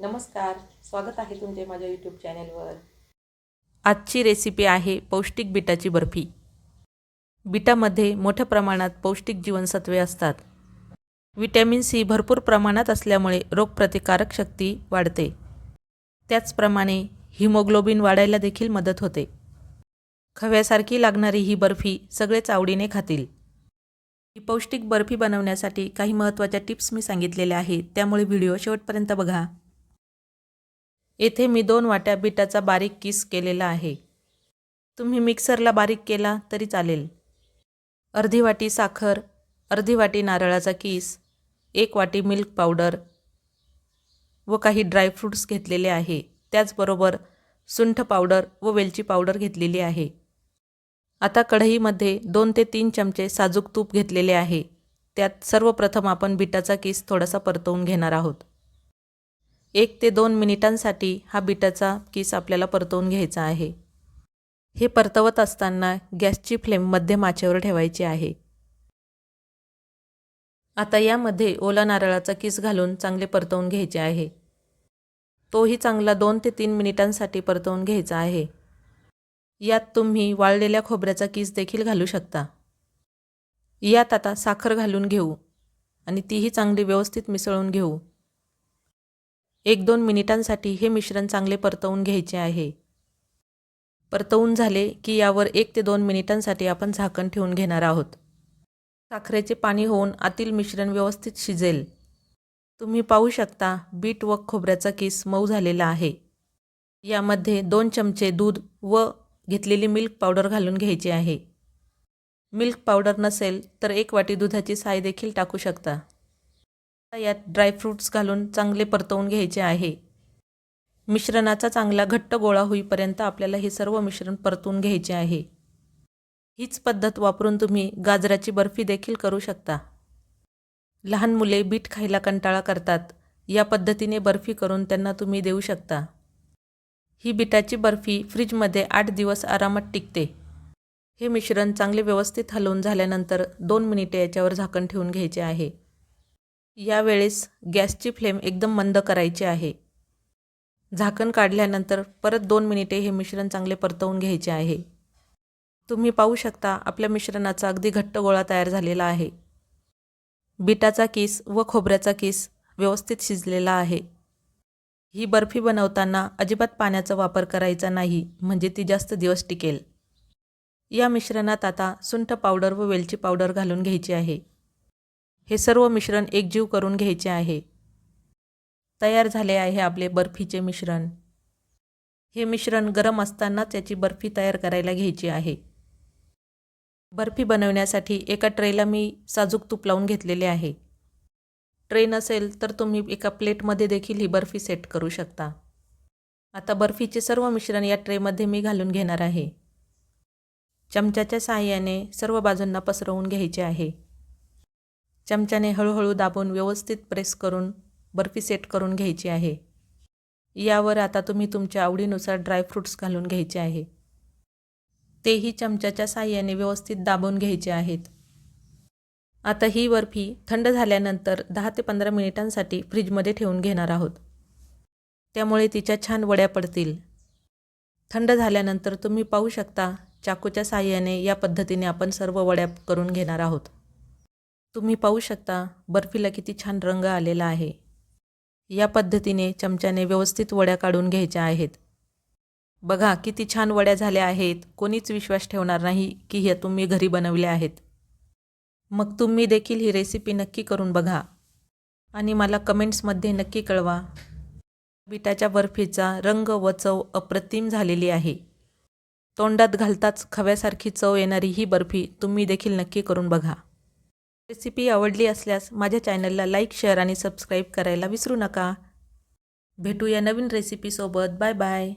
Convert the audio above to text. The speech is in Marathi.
नमस्कार स्वागत आहे तुमचे माझ्या यूट्यूब चॅनेलवर आजची रेसिपी आहे पौष्टिक बिटाची बर्फी. बिटामध्ये मोठ्या प्रमाणात पौष्टिक जीवनसत्वे असतात. विटॅमिन सी भरपूर प्रमाणात असल्यामुळे रोगप्रतिकारक शक्ती वाढते. त्याचप्रमाणे हिमोग्लोबिन वाढायला देखील मदत होते. खव्यासारखी लागणारी ही बर्फी सगळेच आवडीने खातील. ही पौष्टिक बर्फी बनवण्यासाठी काही महत्त्वाच्या टिप्स मी सांगितलेल्या आहेत त्यामुळे व्हिडिओ शेवटपर्यंत बघा. येथे मी दोन वाट्या बिटाचा बारीक किस केलेला आहे. तुम्ही मिक्सरला बारीक केला तरी चालेल. अर्धी वाटी साखर अर्धी वाटी नारळाचा किस एक वाटी मिल्क पावडर व काही ड्रायफ्रूट्स घेतलेले आहे. त्याचबरोबर सुंठ पावडर व वेलची पावडर घेतलेली आहे. आता कढईमध्ये दोन ते तीन चमचे साजूक तूप घेतलेले आहे. त्यात सर्वप्रथम आपण बिटाचा किस थोडासा परतवून घेणार आहोत. एक ते दोन मिनिटांसाठी हा बिटाचा किस आपल्याला परतवून घ्यायचा आहे. हे परतवत असताना गॅसची फ्लेम मध्यम आचेवर ठेवायची आहे. आता यामध्ये ओला नारळाचा किस घालून चांगले परतवून घ्यायचे आहे. तोही चांगला दोन ते तीन मिनिटांसाठी परतवून घ्यायचा आहे. यात तुम्ही वाळलेल्या खोबऱ्याचा किस देखील घालू शकता. यात आता साखर घालून घेऊ आणि तीही चांगली व्यवस्थित मिसळून घेऊ. एक दोन मिनिटांसाठी हे मिश्रण चांगले परतवून घ्यायचे आहे. परतवून झाले की यावर एक ते दोन मिनिटांसाठी आपण झाकण ठेवून घेणार आहोत. साखरेचे पाणी होऊन आतील मिश्रण व्यवस्थित शिजेल. तुम्ही पाहू शकता बीट व खोबऱ्याचा किस मऊ झालेला आहे. यामध्ये दोन चमचे दूध व घेतलेली मिल्क पावडर घालून घ्यायची आहे. मिल्क पावडर नसेल तर एक वाटी दुधाची साय देखील टाकू शकता. यात ड्रायफ्रूट्स घालून चांगले परतवून घ्यायचे आहे. मिश्रणाचा चांगला घट्ट गोळा होईपर्यंत आपल्याला हे सर्व मिश्रण परतून घ्यायचे आहे. हीच पद्धत वापरून तुम्ही गाजराची बर्फी देखील करू शकता. लहान मुले बीट खायला कंटाळा करतात. या पद्धतीने बर्फी करून त्यांना तुम्ही देऊ शकता. ही बिटाची बर्फी फ्रीजमध्ये आठ दिवस आरामात टिकते. हे मिश्रण चांगले व्यवस्थित हलवून झाल्यानंतर दोन मिनिटे याच्यावर झाकण ठेवून घ्यायचे आहे. यावेळेस गॅसची फ्लेम एकदम मंद करायची आहे. झाकण काढल्यानंतर परत दोन मिनिटे हे मिश्रण चांगले परतवून घ्यायचे आहे. तुम्ही पाहू शकता आपल्या मिश्रणाचा अगदी घट्ट गोळा तयार झालेला आहे. बिटाचा किस व खोबऱ्याचा किस व्यवस्थित शिजलेला आहे. ही बर्फी बनवताना अजिबात पाण्याचा वापर करायचा नाही म्हणजे ती जास्त दिवस टिकेल. या मिश्रणात आता सुंठ पावडर व वेलची पावडर घालून घ्यायची आहे. हे सर्व मिश्रण एकजीव करून घ्यायचे आहे. तयार झाले आहे आपले बर्फीचे मिश्रण. हे मिश्रण गरम असतानाच याची बर्फी तयार करायला घ्यायची आहे. बर्फी बनवण्यासाठी एका ट्रेला मी साजूक तूप लावून घेतलेले आहे. ट्रे नसेल तर तुम्ही एका प्लेटमध्ये देखील ही बर्फी सेट करू शकता. आता बर्फीचे सर्व मिश्रण या ट्रेमध्ये मी घालून घेणार आहे. चमच्याच्या सहाय्याने सर्व बाजूंना पसरवून घ्यायचे आहे. चमच्याने हळूहळू दाबून व्यवस्थित प्रेस करून बर्फी सेट करून घ्यायची आहे. यावर आता तुम्ही तुमच्या आवडीनुसार ड्रायफ्रूट्स घालून घ्यायचे आहे. तेही चमच्याच्या साहाय्याने व्यवस्थित दाबून घ्यायचे आहेत. आता ही बर्फी थंड झाल्यानंतर दहा ते पंधरा मिनिटांसाठी फ्रीजमध्ये ठेवून घेणार आहोत. त्यामुळे तिच्या छान वड्या पडतील. थंड झाल्यानंतर तुम्ही पाहू शकता चाकूच्या साहाय्याने या पद्धतीने आपण सर्व वड्या करून घेणार आहोत. तुम्ही पाहू शकता बर्फीला किती छान रंग आलेला आहे. या पद्धतीने चमच्याने व्यवस्थित वड्या काढून घ्यायच्या आहेत. बघा किती छान वड्या झाल्या आहेत. कोणीच विश्वास ठेवणार नाही की ह्या तुम्ही घरी बनवल्या आहेत. मग तुम्ही देखील ही रेसिपी नक्की करून बघा. आणि मला कमेंट्समध्ये नक्की कळवा. बिटाच्या बर्फीचा रंग व चव अप्रतिम झालेली आहे. तोंडात घालताच खव्यासारखी चव येणारी ही बर्फी तुम्ही देखील नक्की करून बघा. रेसिपी आवडली असल्यास माझ्या चॅनलला लाईक शेअर आणि सबस्क्राईब करायला विसरू नका. भेटूया नवीन रेसिपीसोबत. Bye bye.